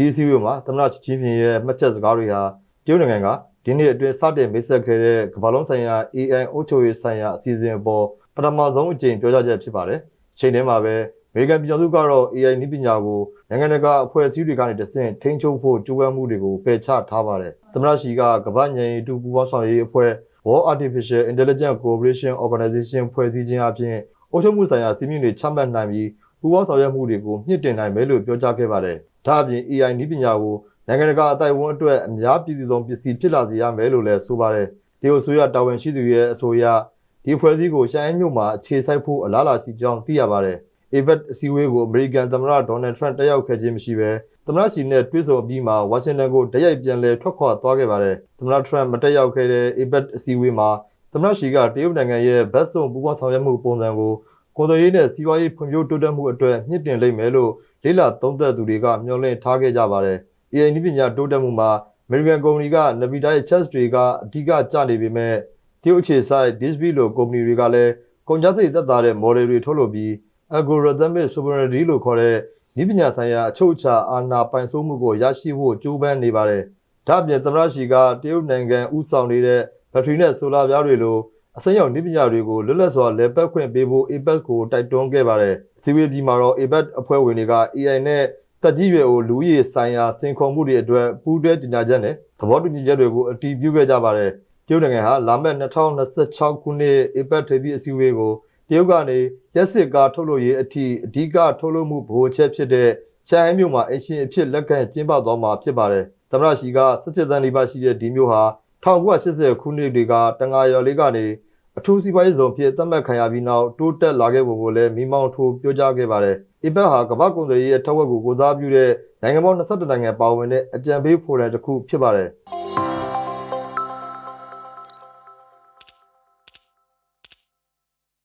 ဒီအစည်းအဝေးမှာသမ္မတချင်းပြင်းရဲ့မှတ်ချက်စကားတွေဟာတရုတ်နိုင်ငံကဒီနေ့အတွင်းစတင်မိတ်ဆက်ခဲ့တဲ့ကမ္ဘာလုံးဆိုင်ရာ AI အုပ်ချုပ်ရေးဆိုင်ရာအစီအစဉ်အပေါ်ပထမဆုံးအကြိမ်ပြောကြားချက်ဖြစ်ပါတယ်။ချိန်ထဲမှာပဲအမေရိကန်ပြည်ထောင်စုကတော့ AI နည်းပညာကိုနိုင်ငံတကာအဖွဲ့အစည်းတွေကနေတဆင့်ထိန်းချုပ်ဖို့ကြိုးပမ်းမှုတွေကိုပယ်ချထားပါတယ်။သမ္မတရှီကကမ္ဘာ့ဉာဏ်ရည်တူပူးပေါင်းဆောင်ရွက်ရေးအဖွဲ့ World Artificial Intelligence Cooperation Organization ဖွဲ့စည်းခြင်းအပြင်အုပ်ချုပ်မှုဆိုင်ရာစီမင်းတွေချမှတ်နိုင်ပြီးပူးပေါင်းဆောင်ရွက်မှုတွေကိုမြင့်တင်နိုင်မယ်လို့ပြောကြားခဲ့ပါတယ်။ ဒါအပြင် AI နည်းပညာကိုနိုင်ငံတကာအတိုင်းအဝန်အတွက်အများပြည်သူဆုံးပစ္စည်းဖြစ်လာစေရမယ်လို့လည်းဆိုပါတယ်။ဒီအစိုးရတာဝန်ရှိသူရဲ့အဆိုအရဒီဖွဲ့စည်းကိုရှိုင်းမြို့မှာအခြေစိုက်ဖို့အလားအလာရှိကြောင်းသိရပါတယ်။ APEC အစည်းအဝေးကိုအမေရိကန်သမ္မတဒေါ်နယ်ထရန့်တက်ရောက်ခဲ့ခြင်းမရှိဘဲသမ္မတစီနဲ့တွေ့ဆုံပြီးမှဝါရှင်တန်ကိုတရိုက်ပြန်လည်ထွက်ခွာသွားခဲ့ပါတယ်။သမ္မတထရန့်မတက်ရောက်ခဲ့တဲ့ APEC အစည်းအဝေးမှာသမ္မတရှီကတရုတ်နိုင်ငံရဲ့ဘတ်စုံပူးပေါင်းဆောင်ရွက်မှုပုံစံကိုကိုယ်တော်ရေးနဲ့စီးပွားရေးဖွံ့ဖြိုးတိုးတက်မှုအတွက်မြင့်တင်လိမ့်မယ်လို့ လေးလာသုံးသပ်သူတွေကမျှော်လင့်ထားခဲ့ကြပါတယ်။ AI နည်းပညာတိုးတက်မှုမှာအမေရိကန်ကုမ္ပဏီက Nvidia ရဲ့ chips တွေကအဓိကကျနေပေမဲ့တရုတ်အခြေစိုက် DSP လိုကုမ္ပဏီတွေကလည်းကုန်ကျစရိတ်သက်သာတဲ့ model တွေထုတ်လုပ်ပြီး algorithmic sovereignty လို့ခေါ်တဲ့နည်းပညာဆိုင်ရာအချုပ်အခြာအာဏာပိုင်စိုးမှုကိုရရှိဖို့ကြိုးပမ်းနေပါတယ်။ဒါ့အပြင်သမ္မတရှီကတရုတ်နိုင်ငံဥဆောင်နေတဲ့ဘက်ထရီနဲ့ဆိုလာပြားတွေလို အစိမ်းရောင်နည်းပညာတွေကိုလွတ်လပ်စွာလည်ပတ်ခွင့်ပေးဖို့ APEC ကိုတိုက်တွန်းခဲ့ပါတယ်။စီဝေးပြည်မှာတော့ APEC အဖွဲ့ဝင်တွေက AI နဲ့တက်ကြီးရွယ်ကိုလူဦးရေဆိုင်ရာစင်ခေါ်မှုတွေအတွက်ပူးတွဲတင်ညာချက်နဲ့သဘောတူညီချက်တွေကိုအတည်ပြုခဲ့ကြပါတယ်။တရုတ်နိုင်ငံဟာလာမယ့်2026ခုနှစ် APEC ထိပ်သီးအစည်းအဝေးကိုတရုတ်ကနေရက်စစ်ကားထုတ်လုပ်ရေးအထိအဓိကထုတ်လုပ်မှုဗဟိုချက်ဖြစ်တဲ့ချန်အိုင်းမြို့မှာအရှင်အဖြစ်လက်ခံကျင်းပသွားမှာဖြစ်ပါတယ်။သမ္မတရှီက17တန်းနေပါရှိတဲ့ဒီမြို့ဟာ 1980ခုနှစ်တွေကတန်ငါရော်လေးကနေအထူးစီးပွားရေးဇုံဖြစ်သတ်မှတ်ခံရပြီးနောက်တိုးတက်လာခဲ့ပုံကိုလည်းမိမောင်းထိုးပြောကြားခဲ့ပါတယ်။ APEC ဟာကမ္ဘာ့ကုန်သွယ်ရေးရဲ့ထက်ဝက်ကိုကိုစားပြုတဲ့နိုင်ငံပေါင်း22နိုင်ငံပါဝင်တဲ့အကြံပေးဖိုရမ်တစ်ခုဖြစ်ပါတယ်။